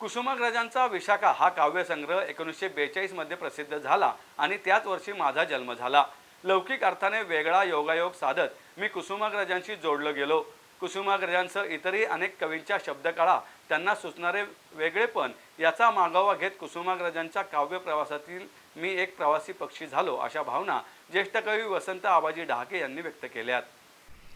कुसुमाग्रजांचा विशाखा हा काव्यसंग्रह एकोणीसशे बेचाळीसमध्ये प्रसिद्ध झाला आणि त्याच वर्षी माझा जन्म झाला. लौकिक अर्थाने वेगळा योगायोग साधत मी कुसुमाग्रजांशी जोडलो गेलो. कुसुमाग्रजांसह इतरही अनेक कवींच्या शब्दकळा त्यांना सुचणारे वेगळेपण याचा मागोवा घेत कुसुमाग्रजांच्या काव्य प्रवासातील मी एक प्रवासी पक्षी झालो अशा भावना ज्येष्ठ कवी वसंत आबाजी डहाके यांनी व्यक्त केल्यात.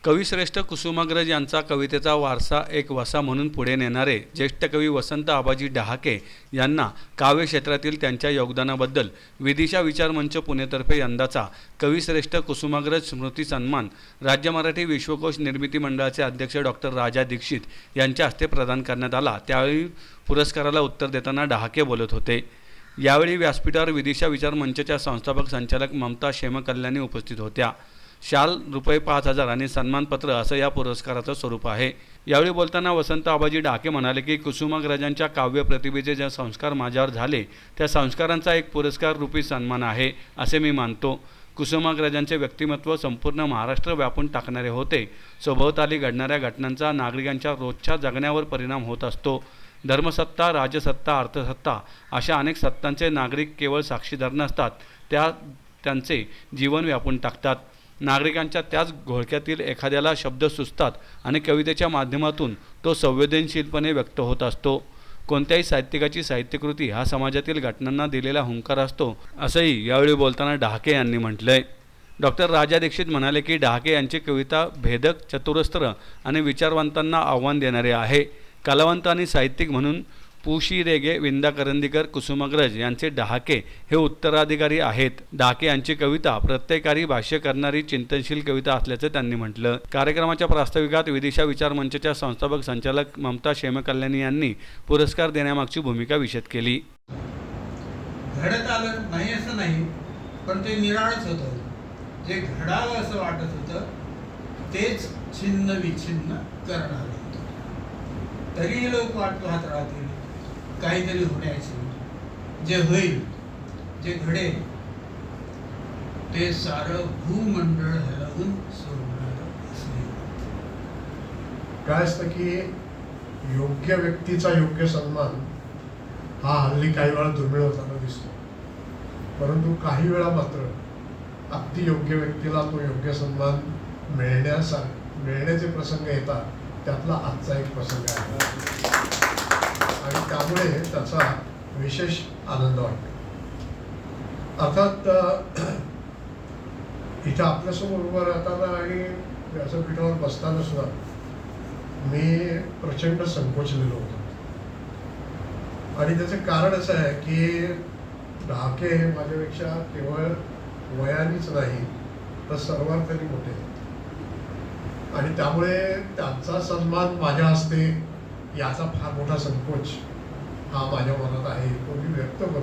कविश्रेष्ठ कुसुमाग्रज यांचा कवितेचा वारसा एक वसा म्हणून पुढे नेणारे ज्येष्ठ कवी वसंत आबाजी डहाके यांना काव्यक्षेत्रातील त्यांच्या योगदानाबद्दल विदिशा विचार मंच पुणेतर्फे यंदाचा कविश्रेष्ठ कुसुमाग्रज स्मृती सन्मान राज्य मराठी विश्वकोश निर्मिती मंडळाचे अध्यक्ष डॉक्टर राजा दीक्षित यांच्या हस्ते प्रदान करण्यात आला. त्यावेळी पुरस्काराला उत्तर देताना डहाके बोलत होते. यावेळी व्यासपीठावर विदिशा विचार मंचच्या संस्थापक संचालक ममता क्षेमकल्याणी उपस्थित होत्या. शाल रुपये पाच हजार आणि सन्मानपत्र असं या पुरस्काराचं स्वरूप आहे. यावेळी बोलताना वसंत आबाजी डाके म्हणाले की कुसुमाग्रजांच्या काव्य प्रतिभेचे ज्या संस्कार माझ्यावर झाले त्या संस्कारांचा एक पुरस्कार रूपी सन्मान आहे असे मी मानतो. कुसुमाग्रजांचे व्यक्तिमत्व संपूर्ण महाराष्ट्र व्यापून टाकणारे होते. सभोवताली घडणाऱ्या घटनांचा नागरिकांच्या रोजच्या जगण्यावर परिणाम होत असतो. धर्मसत्ता राजसत्ता अर्थसत्ता अशा अनेक सत्तांचे नागरिक केवळ साक्षीदार नसतात त्या त्यांचे जीवन व्यापून टाकतात. नागरिकांच्या त्याच घोळक्यातील एखाद्याला शब्द सुचतात आणि कवितेच्या माध्यमातून तो संवेदनशीलपणे व्यक्त होत असतो. कोणत्याही साहित्यिकाची साहित्यकृती हा समाजातील घटनांना दिलेला हुंकार असतो असंही यावेळी बोलताना डहाके यांनी म्हटलंय. डॉक्टर राजा दीक्षित म्हणाले की डहाके यांची कविता भेदक चतुरस्त्र आणि विचारवंतांना आव्हान देणारे आहे. कलावंत आणि साहित्यिक म्हणून पुशी रेगे विंदा करंदीकर कुसुमाग्रज यांचे डहाके हे उत्तराधिकारी आहेत. डहाके यांची कविता प्रत्येकारी भाष्य करणारी चिंतनशील कविता असल्याचं त्यांनी म्हटलं. कार्यक्रमाच्या प्रास्ताविकात विदिशा विचार मंचच्या संस्थापक संचालक ममता शेमकल्याणी यांनी पुरस्कार देण्यामागची भूमिका विशद केली. घडत आलं नाही असं नाही पण ते निराळच होतं. जे घडावं असं वाटत होतं तेच छिन्न विछिन्न करणार होतं. तरीही लोक वाट पाहत राहतील. काहीतरी होण्याचे जे होईल जे घडेल ते सारं भूमंडळ हलवून सोडणार काय असतं की योग्य व्यक्तीचा योग्य सन्मान हा हल्ली काही वेळा दुर्मिळ होताना दिसतो. परंतु काही वेळा मात्र अगदी योग्य व्यक्तीला तो योग्य सन्मान मिळण्यासा मिळण्याचे प्रसंग येतात. त्यातला आजचा एक प्रसंग आहे. त्यामुळे त्याचा विशेष आनंद वाटतो. अर्थात इथं आपल्यासमोर उभं राहताना आणि व्यासपीठावर बसताना सुद्धा मी प्रचंड संकोचलेलो होतो. आणि त्याचं कारण असं आहे की ढाके हे माझ्यापेक्षा केवळ वयानेच नाही तर सर्वार्थाने मोठे आणि त्यामुळे त्यांचा सन्मान माझ्या हस्ते याचा फार मोठा संकोच हा माझ्या मनात आहे तो मी व्यक्त करतो.